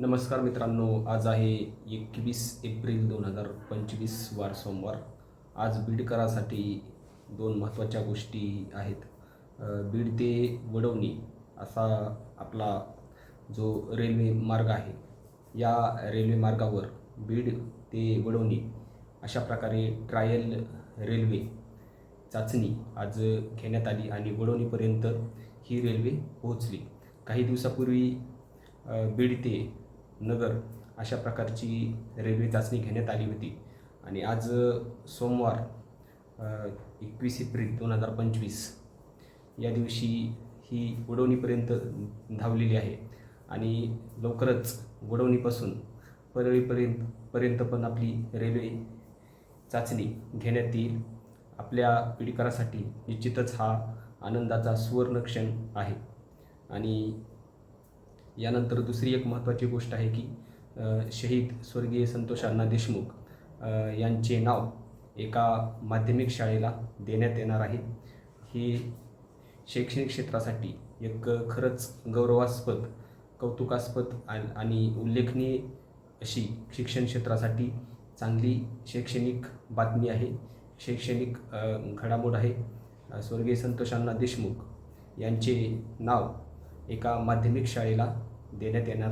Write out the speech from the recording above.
नमस्कार मित्रांनो आज आहे एकवीस एप्रिल दोन हजार पंचवीस वार सोमवार. आज बीडकरासाठी दोन महत्त्वाच्या गोष्टी आहेत. बीड ते वडवणी असा आपला जो रेल्वे मार्ग आहे या रेल्वे मार्गावर बीड ते वडवणी अशा प्रकारे ट्रायल रेल्वे चाचणी आज घेण्यात आली आणि वडवणीपर्यंत ही रेल्वे पोहोचली. काही दिवसापूर्वी बीड ते नगर अशा प्रकारची रेल्वे चाचणी घेण्यात आली होती. आणि आज सोमवार एकवीस एप्रिल दोन हजार पंचवीस या दिवशी ही वडवणीपर्यंत धावलेली आहे. आणि लवकरच वडवणीपासून परळीपर्यंत पर्यंत पण आपली रेल्वे चाचणी घेण्यात येईल. आपल्या पिढीकरासाठी निश्चितच हा आनंदाचा सुवर्णक्षण आहे. आणि यानंतर दुसरी एक महत्त्वाची गोष्ट आहे की शहीद स्वर्गीय संतोष अण्णा देशमुख यांचे नाव एका माध्यमिक शाळेला देण्यात येणार आहे. हे शैक्षणिक क्षेत्रासाठी एक खरंच गौरवास्पद कौतुकास्पद आणि उल्लेखनीय अशी शिक्षण क्षेत्रासाठी चांगली शैक्षणिक बातमी आहे. शैक्षणिक घडामोड आहे. स्वर्गीय संतोषांना देशमुख यांचे नाव एका माध्यमिक शाळेला देण्यात येणार आहे